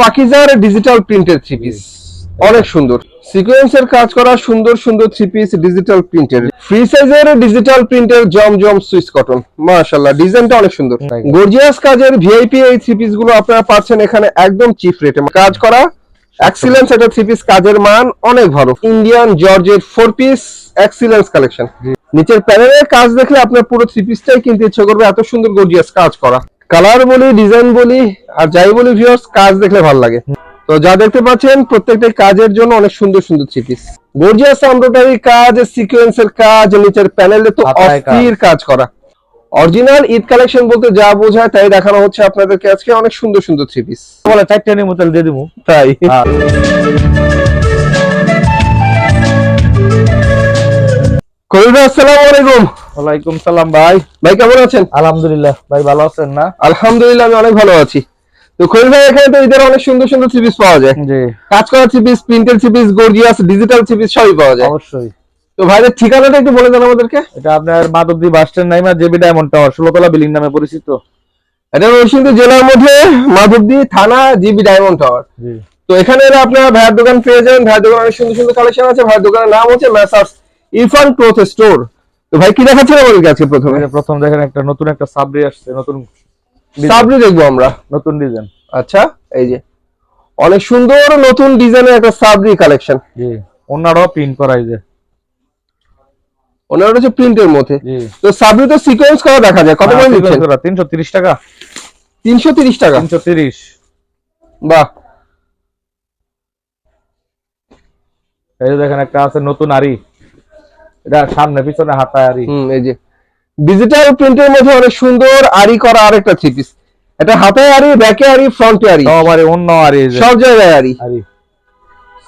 পাকিজার digital প্রিন্টের three piece অনেক সুন্দর। সিকোয়েন্সের কাজ করা সুন্দর সুন্দর থ্রি পিস ডিজিটাল প্রিন্টের ফ্রি সাইজের ডিজিটাল প্রিন্টের জমজম সুইস কটন মাশাআল্লাহ ডিজাইনটা অনেক সুন্দর। গর্জিয়াস কাজের ভিআইপি এই থ্রি পিসগুলো আপনারা পাচ্ছেন এখানে একদম চিপ রেটে কাজ করা এক্সিলেন্স এটা থ্রি পিস কাজের মান অনেক ভালো। Indian georgette four piece excellence collection নিচের প্যানেলের কাজ দেখলে আপনার পুরো থ্রি পিসটাই কিনতে ইচ্ছে করবে এত সুন্দর গর্জিয়াস কাজ করা। কালার বলি ডিজাইন বলি আর যাই বলি ভিউয়ার্স কাজ দেখলে ভালো লাগে। তো যা দেখতে পাচ্ছেন প্রত্যেকটা কাজের জন্য অনেক সুন্দর সুন্দর থ্রি পিস গর্জিয়াস এমব্রয়ডারি কাজ সিকোয়েন্সের কাজ নিচের প্যানেলে তো অস্থির কাজ করা। অরিজিনাল ঈদ কালেকশন বলতে যা বোঝায় তাই দেখানো হচ্ছে আপনাদেরকে আজকে অনেক সুন্দর সুন্দর থ্রি পিস বলে চারটে নিয়ে মোতাল দিয়ে দিবো। তাই। হ্যাঁ। কবির আসসালামু আলাইকুম। ওয়ালাইকুম সালাম ভাই। ভাই কেমন আছেন? আলহামদুলিল্লাহ ভাই ভালো আছেন না? আলহামদুলিল্লাহ আমি অনেক ভালো আছি। তো কবির ভাই এখানে তো ঈদের অনেক সুন্দর সুন্দর থ্রি পিস পাওয়া যায়। জি। কাজ করা three piece printed three gorgeous digital three piece সবই পাওয়া যায়। অবশ্যই। তো ভাইদের ঠিকানাটা একটু বলে দেন আমাদেরকে। এটা আপনার Madhabdi bus stand Naima JB diamond tower ষোলতলা building নামে পরিচিত। এটা নরসিংদী জেলার মধ্যে মাধবদী থানা জিবি ডায়মন্ড টাওয়ার। তো এখানে এলে আপনারা ভাইয়ের দোকান পেয়ে যাবেন। ভাইয়ের দোকানে অনেক সুন্দর সুন্দর কালেকশন আছে। ভাইয়ের দোকানের নাম হচ্ছে ম্যাসার্স ইরফান ক্লোথ স্টোর তো ভাই কি দেখাচ্ছেন আমাদের কাছে প্রথমে? প্রথম দেখেন একটা নতুন একটা সাবরি আসছে নতুন সাবরি দেখব আমরা। নতুন ডিজাইন আচ্ছা এই যে। অনেক সুন্দর নতুন ডিজাইনের একটা সাবরি কালেকশন জি অন্যরাও প্রিন্ট করা এই যে। ওনার হচ্ছে প্রিন্টের মধ্যে। তো সাবরি তো সিকোয়েন্স করা দেখা যায়। কত করে দিচ্ছেন তিনশো তিরিশ টাকা। তিনশো তিরিশ টাকা? তিনশো তিরিশ। বাহ। এই দেখেন একটা আছে নতুন আরি। এটা সামনে পিছনে হাতায় আরি হুম এই যে ডিজিটাল প্রিন্টের মধ্যে অনেক সুন্দর আরি করা আরেকটা থ্রি পিস এটা হাতায় আরি ব্যাকে আরি ফ্রন্টে আরি সব আরি অন্য আরি সব জায়গায় আরি আরি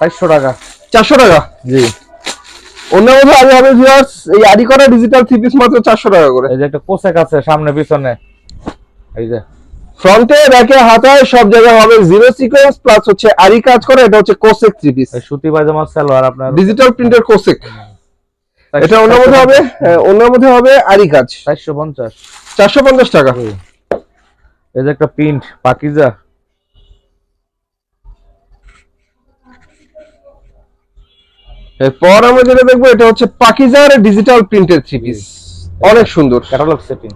চারশো টাকা। চারশো টাকা? জি। অন্য মধ্যে আরি হবে ভিউয়ার্স এই আরি করা ডিজিটাল থ্রি পিস মাত্র চারশো টাকা করে। এই যে একটা পোশাক আছে সামনে পিছনে। এই যে। ফ্রন্টে ব্যাকে হাতায় সব জায়গায় হবে জিরো সিকোয়েন্স প্লাস হচ্ছে আরি কাজ করে এটা হচ্ছে কোসেক থ্রি পিস সুতি পায়জামা সালোয়ার আপনার ডিজিটাল প্রিন্টের কোসেক। এটা অন্য মধ্যে হবে? হ্যাঁ, অন্য মধ্যে হবে আরি কাজ চারশো পঞ্চাশ। চারশো পঞ্চাশ টাকা। এই যে একটা প্রিন্ট পাকিজা। এরপর আমরা যেটা দেখব এটা হচ্ছে পাকিজার ডিজিটাল প্রিন্টের থ্রি পিস অনেক সুন্দর। ক্যাটালগ সেটিং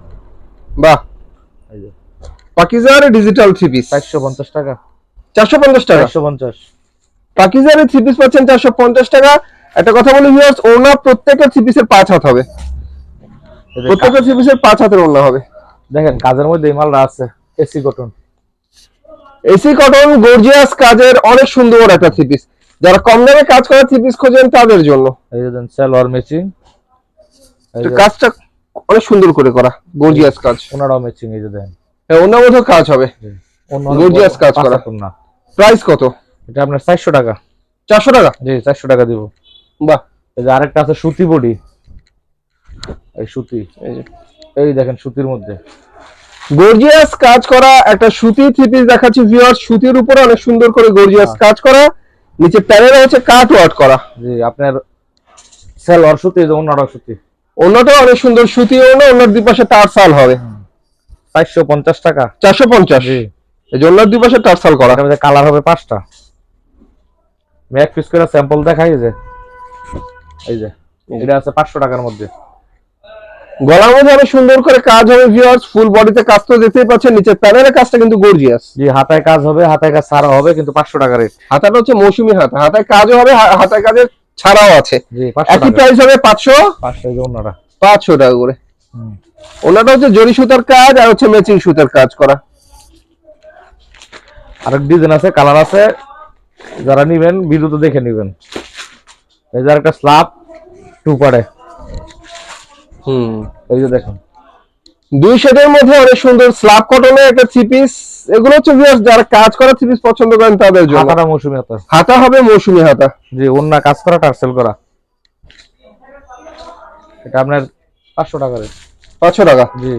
বাহ। এই যে। পাকিজার ডিজিটাল থ্রি পিস চারশো পঞ্চাশ টাকা। চারশো পঞ্চাশ টাকা। চারশো পঞ্চাশ। পাকিজার থ্রি পিস পাচ্ছেন চারশো পঞ্চাশ টাকা। একটা কথা বলি ভিউয়ার্স ওনা প্রত্যেকটা থ্রি পিসের পাঁচ হাত হবে। প্রত্যেকটা থ্রি পিসের পাঁচ হাতের ওনা হবে। দেখেন কাজের মধ্যে এই মালটা আছে AC cotton AC cotton gorgeous কাজের অনেক সুন্দর একটা থ্রি পিস যারা কম দামে কাজ করা থ্রি পিস খোঁজেন তাদের জন্য। এই যে সালোয়ার ম্যাচিং কাজটা অনেক সুন্দর করে করা গর্জিয়াস কাজ। ওনারাও ম্যাচিং এই যে দেখেন। হ্যাঁ, অন্য মধ্যে কাজ হবে। Gorgeous কাজ করা। প্রাইস কত? এটা আপনার চারশো টাকা। চারশো টাকা? জি চারশো টাকা দিব। বাহ। এই যে আরেকটা আছে সুতি বডি। এই সুতি এই যে এই দেখেন সুতির মধ্যে। গর্জিয়াস কাজ করা একটা সুতি থ্রি পিস দেখাচ্ছি ভিউয়ার্স সুতির উপরে অনেক সুন্দর করে গর্জিয়াস হ্যাঁ। কাজ করা। নিচে প্যানেলে হচ্ছে কাট ওয়ার্ক করা। জি আপনার সালোয়ার সুতি যে অন্যরাও সুতি। অন্যটা অনেক সুন্দর সুতি অন্য অন্যর দুই পাশে তার সাল হবে। চারশো পঞ্চাশ টাকা। চারশো পঞ্চাশ। জি। এই জন্য দুই পাশে তার সাল করা। কালার হবে পাঁচটা। আমি এক পিস করে স্যাম্পল দেখাই এই যে। এই যে এটা আছে পাঁচশো টাকার মধ্যে। গলার মধ্যে অনেক সুন্দর করে কাজ হবে ভিউয়ার্স ফুল বডিতে কাজ তো দেখতেই পাচ্ছেন নিচে প্যানেলের কাজটা কিন্তু গর্জিয়াস জি হাতায় কাজ হবে হাতায় কাজ সারা হবে কিন্তু পাঁচশো টাকা রেট হাতাটা হচ্ছে মৌসুমি হাতা হাতায় কাজও হবে হাতায় কাজের ছাড়াও আছে। একই প্রাইস হবে পাঁচশো? পাঁচশো এই যে অন্যরা পাঁচশো টাকা করে। ওনাটা হচ্ছে জরি সুতার কাজ আর হচ্ছে ম্যাচিং সুতার কাজ করা। আরেক ডিজাইন আছে কালার আছে যারা নিবেন ভিডিওতে দেখে নিবেন। এই যে একটা স্লাব টু পারে হুম। এই যে দেখুন। দুই শেডের মধ্যে অনেক সুন্দর স্ল্যাব কটনের একটা থ্রি পিস এগুলো হচ্ছে viewers যারা কাজ করা থ্রি পিস পছন্দ করেন তাদের জন্য। হাতাটা মৌসুমি হাতা? হাতা হবে মৌসুমি হাতা। জি অন্য কাজ করা টার্সেল করা। এটা আপনার পাঁচশো টাকা রেট। পাঁচশো টাকা। জি।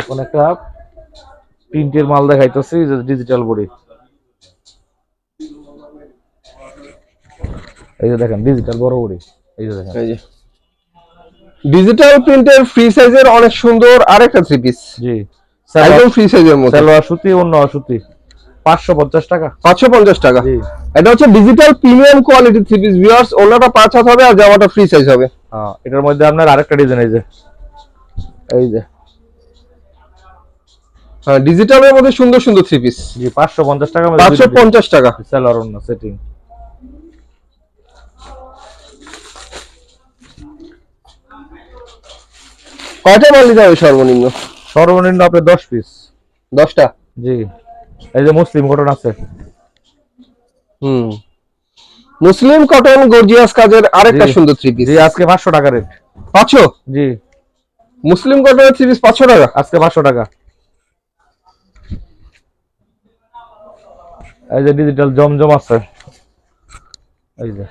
এখন একটা প্রিন্টের মাল দেখাইতেছি যে ডিজিটাল বডি এই যে দেখেন ডিজিটাল বড় বডি এই যে দেখেন। এই যে। ডিজিটাল প্রিন্টের ফ্রি সাইজের অনেক সুন্দর আরেকটা থ্রি পিস জি। একদম ফ্রি সাইজের মধ্যে সালোয়ার সুতি অন্য সুতি। টাকা। পাঁচশো পঞ্চাশ টাকা। জি। এটা হচ্ছে digital premium quality three piece viewers ওনাটা পাঁচ হাত হবে আর জামাটা ফ্রি সাইজ হবে। হ্যাঁ এটার মধ্যে আপনার আরেকটা ডিজাইন এই যে। এই যে। হ্যাঁ ডিজিটালের মধ্যে সুন্দর সুন্দর থ্রি পিস জি টাকা। টাকা অন্য সেটিং কয়টা মাল নিতে হবে সর্বনিম্ন? সর্বনিম্ন আপনার দশ পিস দশটা? জি। এই যে মুসলিম কটন আছে। হুম। মুসলিম কটন গর্জিয়াস কাজের আরেকটা সুন্দর থ্রি পিস জি আজকে পাঁচশো টাকা রেট পাঁচশো? জি। মুসলিম কটনের থ্রি পিস পাঁচশো টাকা? আজকে পাঁচশো টাকা। এই যে ডিজিটাল জমজম আছে। এই যে।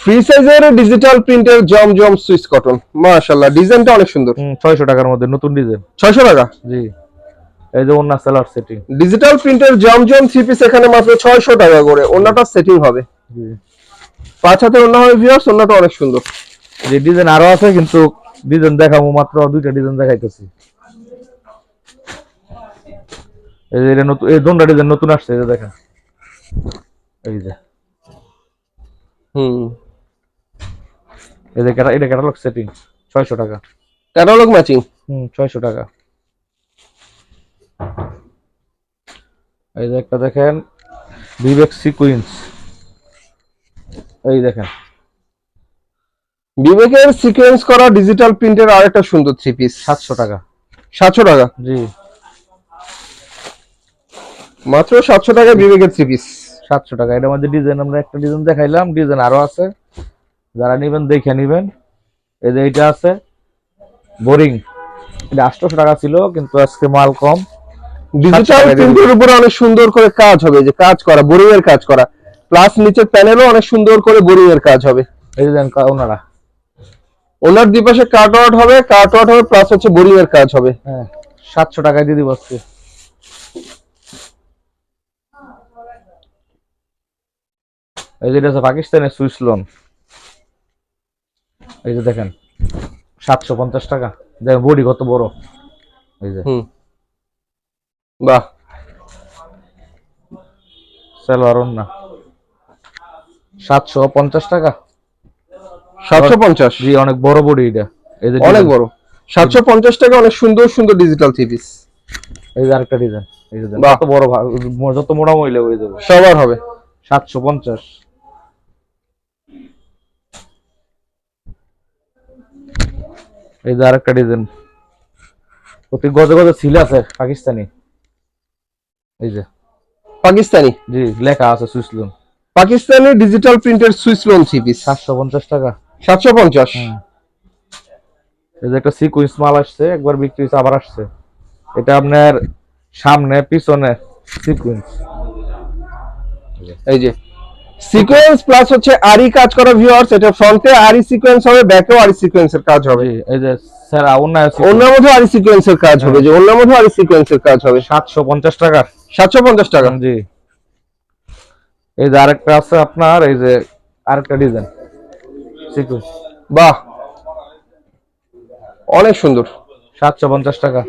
ফ্রি সাইজের ডিজিটাল প্রিন্টের জমজম সুইস কটন মাশাআল্লাহ ডিজাইনটা অনেক সুন্দর। ছয়শো টাকার মধ্যে নতুন ডিজাইন ছয়শো টাকা? জি। এই যে অন্য সেলার সেটিং ডিজিটাল প্রিন্টের জমজম থ্রি পিস এখানে মাত্র ছয়শো টাকা করে। ওনাটা সেটিং হবে। জি। পাঁচ হাতে অন্য হবে ভিউয়ার্স ওনাটা অনেক সুন্দর। যে ডিজাইন আরও আছে কিন্তু ডিজাইন দেখাবো মাত্র দুইটা ডিজাইন দেখাইতেছি। এই যে নতুন এই দুটা ডিজাইন নতুন আসছে এই যে দেখেন। এই যে। হুম। এই যে এটা ক্যাটালগ সেটিং ছয়শো টাকা। ক্যাটালগ ম্যাচিং হুম ছয়শো টাকা। এই যে একটা দেখেন বিবেক সিকুইন্স এই দেখেন। বিবেকের সিকোয়েন্স করা ডিজিটাল প্রিন্টের আরেকটা সুন্দর থ্রি পিস সাতশো টাকা। সাতশো টাকা? জি। মাত্র সাতশো টাকা বিবেকের থ্রি পিস সাতশো টাকা। এটার মধ্যে ডিজাইন আমরা একটা ডিজাইন দেখাইলাম ডিজাইন আরও আছে। যারা নিবেন দেখে নিবেন। এই যে এইটা আছে বোরিং। এটা আটশোশো টাকা ছিল কিন্তু আজকে মাল কম। ডিজিটাল প্রিন্টের উপরে অনেক সুন্দর করে কাজ হবে যে কাজ করা বোরিং এর কাজ করা। প্লাস নিচের প্যানেলও অনেক সুন্দর করে বোরিং এর কাজ হবে। এই যে দেন ওনারা। ওনার দুপাশে কাট আউট হবে কাট আউট হবে প্লাস হচ্ছে বোরিং এর কাজ হবে। হ্যাঁ সাতশো টাকায় দিয়ে দিব আজকে। এই যে এটা আছে পাকিস্তানের সুইস লোন এই যে দেখেন সাতশো পঞ্চাশ টাকা। দেখেন বডি কত বড়। এই যে। বাহ। সালোয়ার না সাতশো পঞ্চাশ টাকা। সাতশো পঞ্চাশ? জি অনেক বড় বডি এটা। এই যে অনেক বড়। সাতশো পঞ্চাশ টাকা অনেক সুন্দর সুন্দর ডিজিটাল থ্রি পিস এই যে আরেকটা ডিজাইন। এই যে দেখেন, বড় যত মোটা মহিলা হয়ে যাবে। সবার হবে। সাতশো পঞ্চাশ। এই যে আরেকটা ডিজাইন প্রতি গজে গজে ছিল আছে পাকিস্তানি। এই যে। পাকিস্তানি? জি লেখা আছে সুইসলুন পাকিস্তানি ডিজিটাল প্রিন্টের সুইস লোন থ্রি পিস সাতশো পঞ্চাশ টাকা। সাতশো পঞ্চাশ? এই যে একটা সিকুইন্স মাল আসছে একবার বিক্রি হয়েছে আবার আসছে। এটা আপনার সামনে পিছনে সিকুইন্স এই যে। সিকোয়েন্স প্লাস হচ্ছে আরি কাজ করা ভিউয়ার্স এটা ফ্রন্টে আরি সিকোয়েন্স হবে ব্যাকেও আরি সিকোয়েন্সের কাজ হবে। এই যে স্যার অন্য অন্যের মধ্যে আরি সিকোয়েন্সের কাজ হবে যে অন্যের মধ্যে আরি সিকোয়েন্সের কাজ হবে। সাতশো পঞ্চাশ টাকার সাতশো পঞ্চাশ টাকা। জি। এই যে আরেকটা আছে আপনার এই যে আরেকটা ডিজাইন সিকুইন্স বাহ! অনেক সুন্দর। সাতশো পঞ্চাশ টাকা।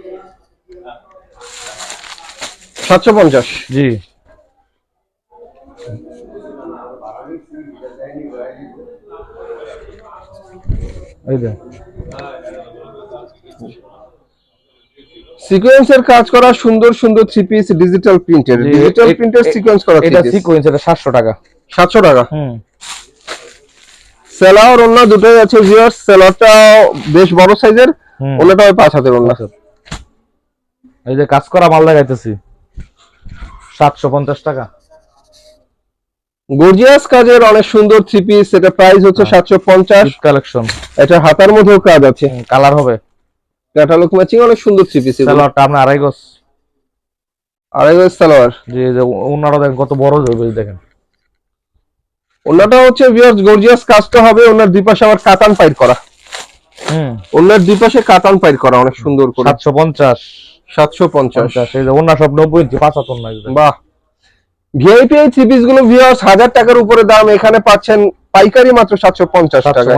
সাতশো পঞ্চাশ। জি। এই যে। সিকোয়েন্সের কাজ করা সুন্দর সুন্দর থ্রি পিস ডিজিটাল প্রিন্টের ডিজিটাল প্রিন্টের সিকোয়েন্স করা এটা সিকুয়েন্স এটা সাতশো টাকা। সাতশো টাকা। হুম। সেলার অন্য দুটোই আছে ভিউয়ার্স সেলারটা বেশ বড় সাইজের। অন্যটা ওই পাঁচ হাতের অন্য এই যে কাজ করা মাল সাতশো পঞ্চাশ টাকা। গর্জিয়াস কাজের অনেক সুন্দর থ্রি পিস এটা প্রাইস হচ্ছে হ্যাঁ। সাতশো পঞ্চাশ। কালেকশন এটা হাতার মধ্যেও কাজ আছে। কালার হবে। ক্যাটালগ ম্যাচিং অনেক সুন্দর থ্রি পিস সালোয়ারটা আপনার আড়াই গজ। আড়াই গজ সালোয়ার। এই যে ওনারা দেখেন কত বড় হবে দেখেন। অন্যটা হচ্ছে ভিউয়ার্স গর্জিয়াস কাজটা হবে ওনার দুই পাশে আবার কাতান পাইট করা। হুম। ওনার দুই পাশে কাতান পাইট করা অনেক সুন্দর করে। সাতশো পঞ্চাশ। সাতশো পঞ্চাশ। পঞ্চাশ এই যে অন্য সব নব্বই ইঞ্চি পাঁচ হাতন বাহ। ভিআইপি এই থ্রি পিসগুলো ভিউয়ার্স হাজার টাকার উপরে দাম এখানে পাচ্ছেন পাইকারি মাত্র সাতশো পঞ্চাশ টাকা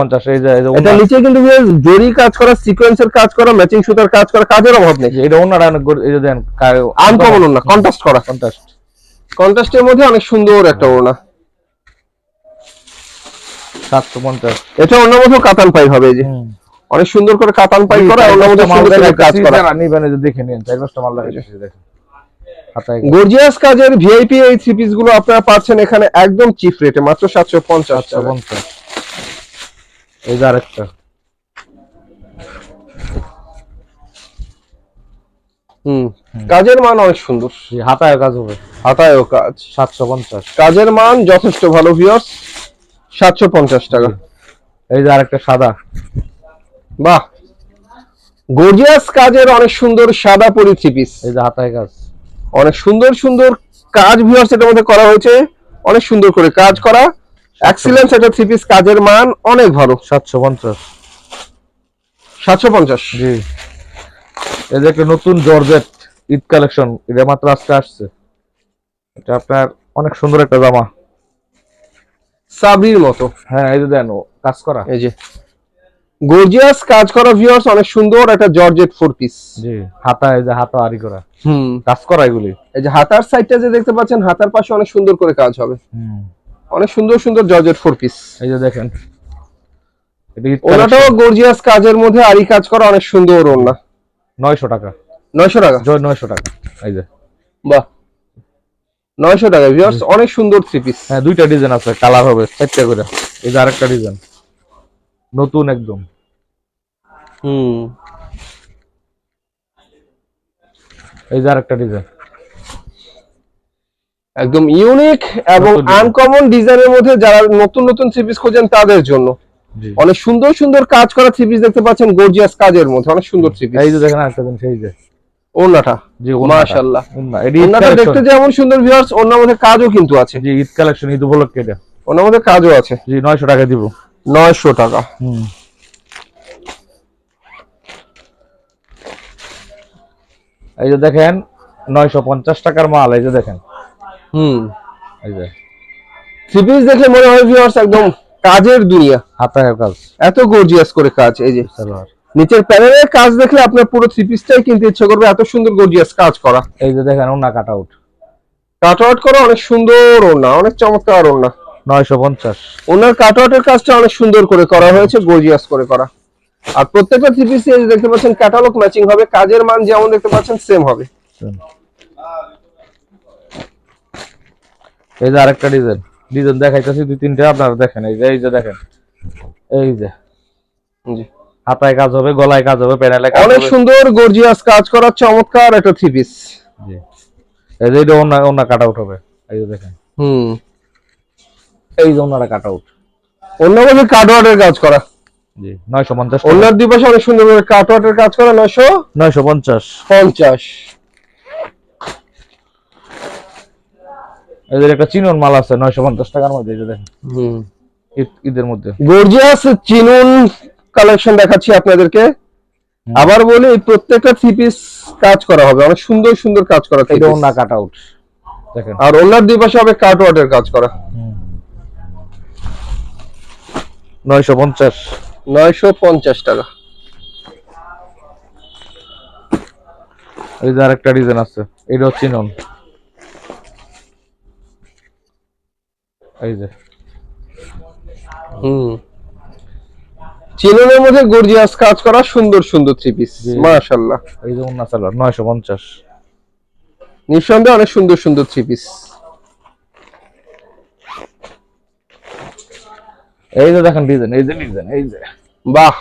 এটা নিচে কিন্তু জরি কাজ করা সিকোয়েন্সের কাজ করা ম্যাচিং সুতার কাজ করা কাজের অভাব নেই। এটা যে দেন আনকমন না কন্ট্রাস্ট করা। কন্ট্রাস্টের মধ্যে অনেক সুন্দর একটা ওড়না। সাতশো পঞ্চাশ। এটা অন্য মধ্যে কাতান পাই হবে এই যে। অনেক সুন্দর করে কাতান পাই করা অন্য মধ্যে সুন্দর কাজ করা। নিবেন দেখে নিন চার পাঁচটা মাল দেখেন। হাতায় গর্জিয়াস কাজের ভিআইপি এই থ্রি পিসগুলো আপনারা পাচ্ছেন এখানে একদম চিপ রেটে মাত্র সাতশো পঞ্চাশ এই যে আরেকটা। হুম। কাজের মান অনেক সুন্দর। হাতায় কাজ হবে। হাতায়ও কাজ। সাতশো পঞ্চাশ। কাজের মান যথেষ্ট ভালো সাতশো পঞ্চাশ টাকা। এই যে আরেকটা সাদা। বাহ! গর্জিয়াস কাজের অনেক সুন্দর সাদা পরি থ্রি পিস এই যে হাতায় কাজ। অনেক সুন্দর সুন্দর কাজ ভিউয়ার্স এটার মধ্যে করা হয়েছে। অনেক সুন্দর করে কাজ করা। এক্সিলেন্স একটা থ্রি পিস কাজের মান অনেক ভালো। সাতশো পঞ্চাশ। সাতশো পঞ্চাশ। জি। এই যে একটা নতুন জর্জেট ঈদ কালেকশন এটা মাত্র আজকে আসছে। এটা আপনার অনেক সুন্দর একটা জামা। সাবরির মতো। হ্যাঁ এই যে দেন কাজ করা। এই যে। গর্জিয়াস কাজ করা ভিউয়ার্স অনেক সুন্দর একটা জর্জেট ফোর পিস জি হাতা এই যে হাতা আরি করা। হুম। কাজ করা এগুলি। এই যে হাতার সাইডটা যে দেখতে পাচ্ছেন হাতার পাশে অনেক সুন্দর করে কাজ হবে। হুম। অনেক সুন্দর সুন্দর জর্জেট ফোর পিস এই যে দেখেন ওনাটাও গর্জিয়াস কাজের মধ্যে আরি কাজ করা অনেক সুন্দর ওনা নয়শো টাকা। নয়শো টাকা? জয় নয়শো টাকা। এই যে। বাহ। নয়শো টাকা ভিউয়ার্স অনেক সুন্দর থ্রি পিস হ্যাঁ দুইটা ডিজাইন আছে কালার হবে চারটা করে। এই যে আরেকটা ডিজাইন নতুন একদম। হুম। এই যে আরেকটা ডিজাইন একদম ইউনিক এবং আনকমন ডিজাইনের মধ্যে যারা নতুন নতুন খোঁজেন তাদের জন্য। অনেক সুন্দর সুন্দর কাজ করা থ্রি দেখতে পাচ্ছেন গর্জিয়াস কাজের মধ্যে। অনেক সুন্দর থ্রি এই যে দেখেন আরেকটা এই যে। ওনাটা জি মাশাআল্লাহ। ওনাটা দেখতে যেমন সুন্দর ভিউয়ার্স ওনার মধ্যে কাজও কিন্তু আছে। জি ঈদ কালেকশন ঈদ উপলক্ষে এটা। ওনার মধ্যে কাজও আছে। জি নয়শো টাকা দিব। নয়শো টাকা। হুম। এই যে দেখেন নয়শো পঞ্চাশ টাকার মাল এই যে দেখেন। হুম। এই যে। থ্রি পিস দেখলে মনে হয় ভিউয়ার্স একদম কাজের দুনিয়া। হাতায় কাজ। এত গর্জিয়াস করে কাজ এই যে। নিচের প্যানেলের কাজ দেখলে আপনার পুরো থ্রি পিসটাই কিনতে ইচ্ছে করবে এত সুন্দর গর্জিয়াস কাজ করা। এই যে দেখেন ওনা কাট আউট কাট আউট করা অনেক সুন্দর ওনা অনেক চমৎকার ওনা নয়শো পঞ্চাশ। ওনার কাট আউটের কাজটা অনেক সুন্দর করে করা হয়েছে গর্জিয়াস করে করা। আর প্রত্যেকটা থ্রি পিস দেখতে পাচ্ছেন ক্যাটালগ ম্যাচিং হবে কাজের মান যেমন দেখতে পাচ্ছেন সেম হবে। এই যে আরেকটা ডিজাইন ডিজাইন দেখাইতেছি দুই তিনটা আপনারা দেখেন এই যে এই যে দেখেন। এই যে। জি। হাতায় কাজ হবে গলায় কাজ হবে প্যানেলে কাজ অনেক সুন্দর গর্জিয়াস কাজ করা চমৎকার একটা থ্রি পিস জি। এই যে এটা অন্য অন্য কাট আউট হবে। এই যে দেখেন। হুম। এই কাট আউট অন্য কাজ করা। জি নয়শো পঞ্চাশ অন্যার দুই পাশে অনেক সুন্দর করে কাট কাজ করা নয়শো নয়শো পঞ্চাশ। পঞ্চাশ। এদের একটা চিনন মাল আছে নয়শো পঞ্চাশ টাকার মধ্যে এই দেখেন। হুম। ঈদের মধ্যে। গর্জিয়াস চিনুন কালেকশন দেখাচ্ছি আপনাদেরকে। আবার বলি প্রত্যেকটা থ্রি পিস কাজ করা হবে। অনেক সুন্দর সুন্দর কাজ করা এটা। কাট আউট দেখেন। আর অন্যার দুই পাশে হবে কাট ওয়ার্ডের কাজ করা। নয়শো পঞ্চাশ। নয়শো পঞ্চাশ টাকা। এই যে আরেকটা ডিজাইন আছে এটাও চিনন এই যে। হুম। চিনুনের মধ্যে গর্জিয়াস কাজ করা সুন্দর সুন্দর থ্রি পিস জি। মাশাল্লাহ এই যে অন্য সালোয়ার নয়শো পঞ্চাশ। নিঃসন্দেহে অনেক সুন্দর সুন্দর থ্রি পিস এই যে দেখেন ডিজাইন এই যে ডিজাইন এই যে। বাহ!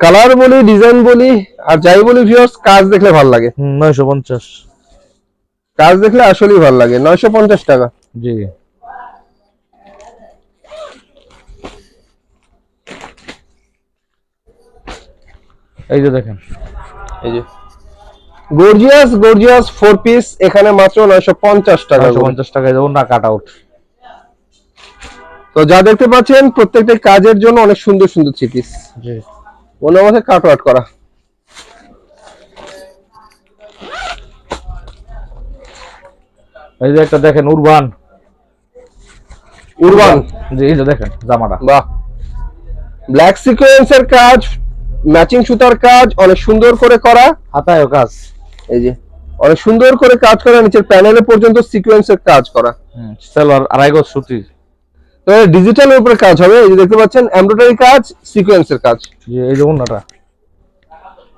কালার বলি ডিজাইন বলি আর যাই বলি ভিউয়ার্স কাজ দেখলে ভালো লাগে। হুম, নয়শো পঞ্চাশ। কাজ দেখলে আসলেই ভালো লাগে নয়শো পঞ্চাশ টাকা। জি। এই যে দেখেন। এই যে। গর্জিয়াস গর্জিয়াস ফোর পিস এখানে মাত্র নয়শো পঞ্চাশ টাকা। নয়শো করে। পঞ্চাশ টাকায় যাব না কাট আউট তো যা দেখতে পাচ্ছেন প্রত্যেকটা কাজের জন্য অনেক সুন্দর সুন্দর থ্রি পিস ওনার মধ্যে কাট আউট করা। এই যে একটা দেখেন উরবান উরবান জি এই যে দেখেন জামাটা। বাহ। ব্ল্যাক সিকোয়েন্সের কাজ ম্যাচিং সুতার কাজ অনেক সুন্দর করে করা। হাতায়ও কাজ। এই যে অনেক সুন্দর করে কাজ করা নিচের প্যানেলে পর্যন্ত সিকোয়েন্সের কাজ করা। সালোয়ার আড়াই গজ সুতি তো ডিজিটালের উপরে কাজ হবে। এই যে দেখতে পাচ্ছেন এমব্রয়ডারি কাজ সিকোয়েন্সের কাজ। জি এই যে অন্যটা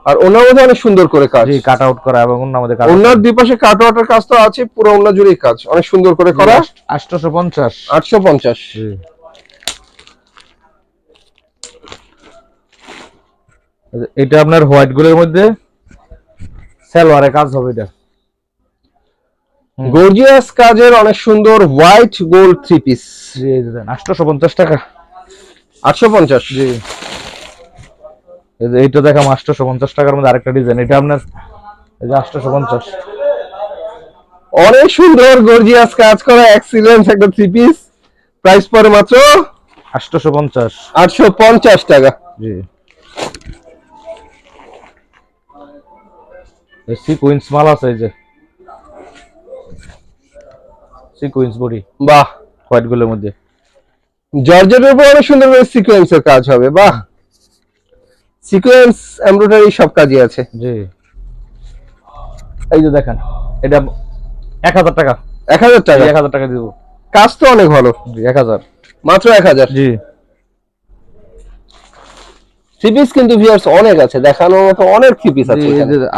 আর ওনার মধ্যে অনেক সুন্দর করে কাজ। জি কাট আউট করা এবং অন্য আমাদের কাট ওনার দুই পাশে কাটওয়াটার কাজ তো আছে পুরো ওনার জুড়েই কাজ। অনেক সুন্দর করে করা। আটশোশো পঞ্চাশ। আটশো পঞ্চাশ। জি। এটা আপনার হোয়াইটগুলোর মধ্যে। সালোয়ারে কাজ হবে এটা। গর্জিয়াস কাজের অনেক সুন্দর হোয়াইট গোল্ড থ্রি পিস আটশোশো পঞ্চাশ টাকা। আটশো পঞ্চাশ? জি। এই এইটা দেখাম আটশোশো পঞ্চাশ টাকার মধ্যে আরেকটা ডিজাইন এটা আপনার এই যে আটশোশো পঞ্চাশ। অনেক সুন্দর গর্জিয়াস কাজ করা এক্সিলেন্স একটা থ্রি পিস প্রাইস পরে মাত্র আটশোশো পঞ্চাশ। আটশো পঞ্চাশ টাকা। জি। সিকুইন্স মাল আছে এই যে। সিকুইন্স বডি বাহ। হোয়াইট গোলের মধ্যে। জর্জেটের উপর অনেক সুন্দর করে সিকোয়েন্সের কাজ হবে বাহ। সিকোয়েন্স এমব্রয়ডারি সব কাজই আছে। জি। এই যে দেখেন এটা এক হাজার টাকা। এক হাজার টাকা? এক হাজার টাকা দিব। কাজ তো অনেক ভালো। জি এক হাজার। মাত্র এক হাজার? জি। থ্রি পিস কিন্তু ভিউয়ার্স অনেক আছে দেখানোর মতো অনেক থ্রি পিস আছে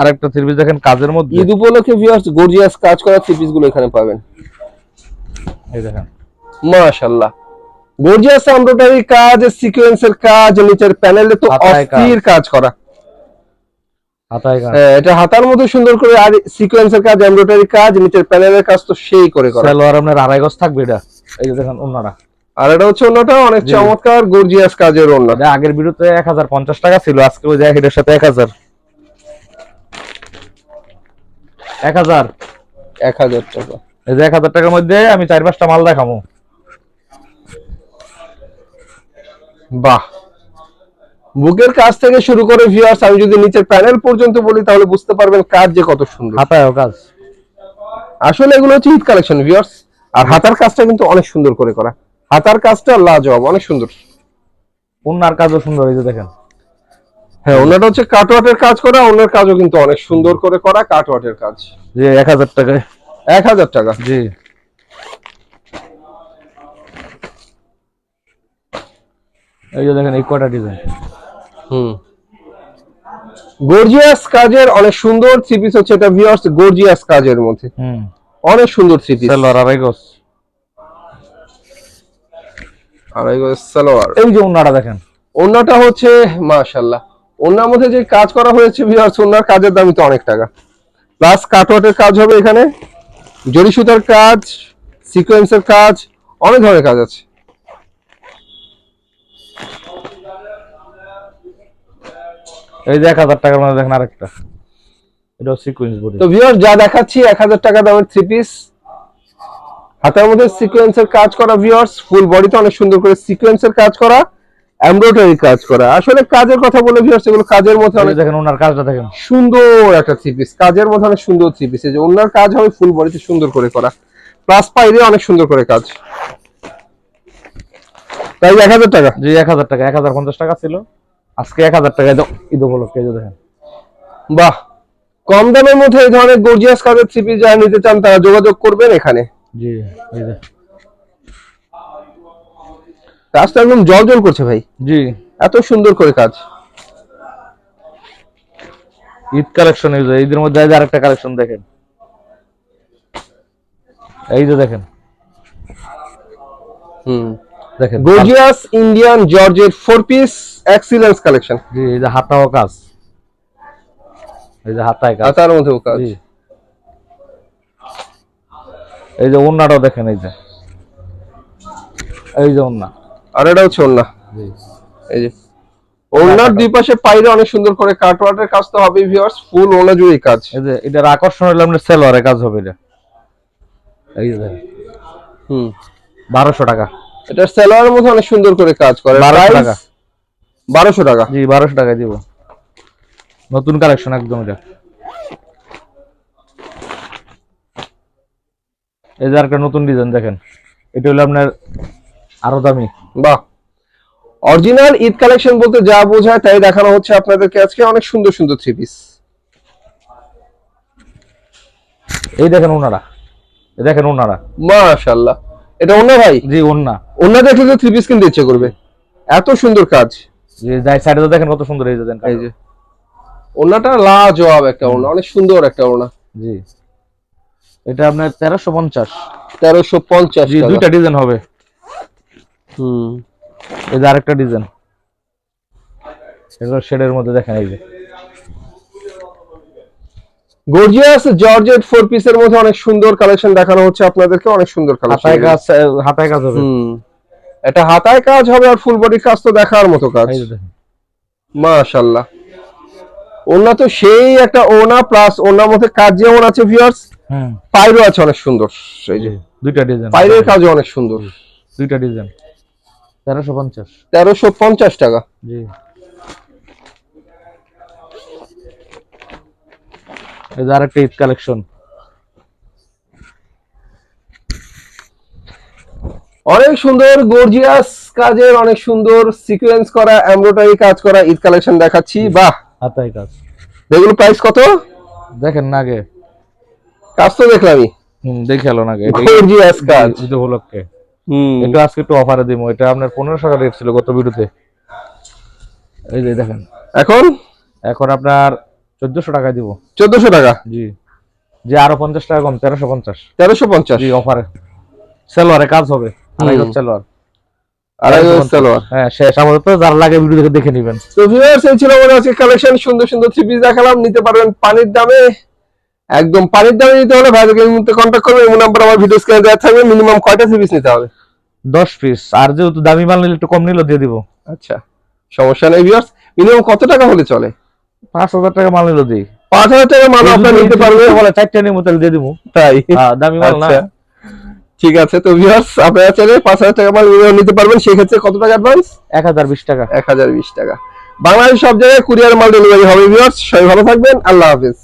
আরেকটা থ্রি পিস দেখেন কাজের মধ্যে। ঈদ উপলক্ষে ভিউয়ার্স গর্জিয়াস কাজ করা থ্রি পিসগুলো এখানে পাবেন। এই দেখেন। মাশাআল্লাহ। গর্জিয়াস এমব্রয়ডারি কাজ সিকোয়েন্সের কাজ নিচের প্যানেলে তো অস্থির কাজ করা। হ্যাঁ, এটা হাতার মধ্যে সুন্দর করে আর সিকোয়েন্সের কাজ এমব্রয়ডারি কাজ নিচের প্যানেলের কাজ তো সেই করে করা। সালোয়ার আপনার আড়াই গজ থাকবে এটা। এই যে দেখেন অন্যরা আর এটা হচ্ছে অন্যটা অনেক চমৎকার গর্জিয়াস কাজের অন্য আগের ভিডিওতে এক হাজার পঞ্চাশ টাকা ছিল আজকে ওই যে এটার সাথে এক হাজার। এক হাজার। এক হাজার টাকা। এই যে এক হাজার টাকার মধ্যে আমি চার পাঁচটা মাল দেখাবো। বাহ। বুকের কাজ থেকে শুরু করে ভিউয়ার্স আমি যদি নিচের প্যানেল পর্যন্ত বলি তাহলে বুঝতে পারবেন কাজ যে কত সুন্দর। হাতায়ও কাজ। আসলে এগুলো হচ্ছে ঈদ কালেকশন ভিউয়ার্স আর হাতার কাজটা কিন্তু অনেক সুন্দর করে করা। হাতার কাজটা লাজবাব অনেক সুন্দর। অন্যার কাজও সুন্দর এই যে দেখেন। হ্যাঁ ওনাটা হচ্ছে কাটওয়াটের কাজ করা ওনার কাজও কিন্তু অনেক সুন্দর করে করা কাটওয়াটের কাজ। যে এক হাজার টাকায়। এক হাজার টাকা। জি। এই যে দেখেন এই কয়টা ডিজাইন হুম। গর্জিয়াস কাজের অনেক সুন্দর থ্রি পিস হচ্ছে এটা ভিউয়ার্স গর্জিয়াস কাজের মধ্যে। হুম। অনেক সুন্দর থ্রি পিস সালোয়ার আড়াই গজ। আড়াই গজ সালোয়ার এই যে অন্যটা দেখেন। ওনাটা হচ্ছে মাশাল্লাহ ওনার মধ্যে যে কাজ করা হয়েছে ভিউয়ার্স ওনার কাজের দামই তো অনেক টাকা। প্লাস কাটওয়াটের কাজ হবে এখানে। জরি সুতার কাজ সিকোয়েন্সের কাজ অনেক ধরনের কাজ আছে। এই যে এক হাজার টাকার মধ্যে দেখেন আরেকটা। এটা সিকুয়েন্স বডি তো ভিউয়ার্স যা দেখাচ্ছি এক হাজার টাকা দামের থ্রি পিস হাতের মধ্যে সিকোয়েন্সের কাজ করা ভিউয়ার্স ফুল বডিতে অনেক সুন্দর করে সিকোয়েন্সের কাজ করা। এমব্রয়ডারি কাজ করা। আসলে কাজের কথা বলে ভিউয়ার্স এগুলো কাজের মধ্যে অনেক দেখেন ওনার কাজটা দেখেন। সুন্দর একটা থ্রি পিস কাজের মধ্যে অনেক সুন্দর থ্রি পিস যে ওনার কাজ হবে ফুল বডিতে সুন্দর করে করা। প্লাস পাইরে অনেক সুন্দর করে কাজ। তাই এক হাজার টাকা। জি এক হাজার টাকা। এক হাজার পঞ্চাশ টাকা ছিল। আজকে এক হাজার টাকা। একদম ঈদ উপলক্ষে দেখেন। বাহ! কম দামের মধ্যে এই ধরনের গর্জিয়াস কাজের থ্রি পিস যারা নিতে চান তারা যোগাযোগ করবেন এখানে। জি কাজটা একদম জল জল করছে ভাই। জি। এত সুন্দর করে কাজ। ঈদ কালেকশন এই যে ঈদের মধ্যে আরেকটা কালেকশন দেখেন। এই যে দেখেন। হুম। দেখেন gorgeous Indian georgette four piece excellence collection জি এই যে হাতাও কাজ। এই যে হাতায় কাজ। মধ্যেও কাজ। এই যে ওন্নাটাও দেখেন এই যে। এই যে ওন্না। আর এটা হচ্ছে ওন্না এই যে। ওনার দুই পাশে পাইরে অনেক সুন্দর করে কাটওয়ার্টের কাজ তো হবে ভিউয়ার্স ফুল ওনা জুড়েই কাজ। এই যে এটার আকর্ষণ হলো আপনার সেলোয়ারে কাজ হবে এটা। এই যে হুম। বারোশো টাকা। এটা সেলোয়ারের মধ্যে অনেক সুন্দর করে কাজ করে। 1200 টাকা। বারোশো টাকা। জি বারোশো টাকা দিব। নতুন কালেকশন একদম এটা। এই যে একটা নতুন ডিজাইন দেখেন। এটা হলো আপনার আরও দামি। বাহ। অরিজিনাল ঈদ কালেকশন বলতে যা বোঝায় তাই দেখানো হচ্ছে আপনাদেরকে আজকে অনেক সুন্দর সুন্দর থ্রি পিস এই দেখেন ওনারা। এই দেখেন ওনারা। মাশাআল্লাহ। এটা অন্য ভাই? জি ওন্না অন্য দেখলে তো থ্রি পিস কিনতে ইচ্ছে করবে। এত সুন্দর কাজ। যে যাই সাইডে দেখেন কত সুন্দর এই যে দেন এই যে। ওনাটা লাজবাব একটা ওনা অনেক সুন্দর একটা ওনা। জি। এটা আপনার তেরোশো পঞ্চাশ। তেরোশো পঞ্চাশ জি দুইটা ডিজাইন হবে। হুম। এই যে আরেকটা ডিজাইন এগুলো শেডের মধ্যে দেখেন এই যে। গর্জিয়াস জর্জেট ফোর পিসের মধ্যে অনেক সুন্দর কালেকশন দেখানো হচ্ছে আপনাদেরকে অনেক সুন্দর হাতায় কাজ হাতায় কাজ হবে। এটা হাতায় কাজ হবে আর ফুল বডি কাজ তো দেখার মতো কাজ। মাশাআল্লাহ। ওনা তো সেই একটা ওনা প্লাস ওনার মধ্যে কাজ যেমন আছে ভিউয়ার্স হুম পাইরো আছে অনেক সুন্দর এই যে। দুইটা ডিজাইন পাইরের কাজও অনেক সুন্দর। দুইটা ডিজাইন তেরোশো পঞ্চাশ। তেরোশো পঞ্চাশ টাকা। জি। এই যে আরেকটা ঈদ কালেকশন। অনেক সুন্দর গর্জিয়াস কাজের অনেক সুন্দর সিকোয়েন্স করা এমব্রয়ডারি কাজ করা ঈদ কালেকশন দেখাচ্ছি। বাহ! হাতায় কাজ। এগুলো প্রাইস কত? দেখেন না আগে। কাজ তো দেখলামই। হুম দেখে আগে। গর্জিয়াস কাজ। ঈদ উপলক্ষে। একটু আজকে একটু অফারে দিব। এটা আপনার পনেরোশো টাকা রেট ছিল গত ভিডিওতে। এই যে দেখেন। এখন? এখন আপনার চোদ্দশো টাকা দিব। চোদ্দশো টাকা? জি। জি আরও পঞ্চাশ টাকা কম তেরোশো পঞ্চাশ। তেরোশো পঞ্চাশ? জি অফারে সেলোয়ারে কাজ হবে। আড়াই সেলোয়ার। সালোয়ার। হ্যাঁ শেষ। আপাতত যার লাগে ভিডিও দেখে দেখে নেবেন। তো ভিউয়ার্স এই ছিল আমাদের আজকে কালেকশন সুন্দর সুন্দর থ্রি পিস দেখালাম। নিতে পারবেন পানির দামে। একদম পানির দামে নিতে হলে ভাইকে এই মুহূর্তে কন্ট্যাক্ট করবেন এই নাম্বার আমার ভিডিও স্ক্রিনে দেওয়া থাকবে মিনিমাম কয়টা পিস নিতে হবে? দশ পিস আর যেহেতু দামি মাল নিলে একটু কম নিলেও দিয়ে দিব। আচ্ছা সমস্যা নেই ভিউয়ার্স মিনিমাম কত টাকা হলে চলে? পাঁচ হাজার টাকা মাল নিলেও দিই। পাঁচ হাজার টাকা মাল আপনার নিতে পারবে বলে চারটে নিয়ে মতো দিয়ে দিব তাই? দামি মাল না। আচ্ছা ঠিক আছে তো ভিউয়ার্স আপনারা চাইলে পাঁচ হাজার টাকা মাল নিতে পারবেন সেই ক্ষেত্রে কত টাকা অ্যাডভান্স এক হাজার বিশ টাকা। এক হাজার বিশ টাকা। বাংলাদেশ সব জায়গায় কুরিয়ার মাল ডেলিভারি হবে ভিউয়ার্স সবাই ভালো থাকবেন আল্লাহ হাফিজ।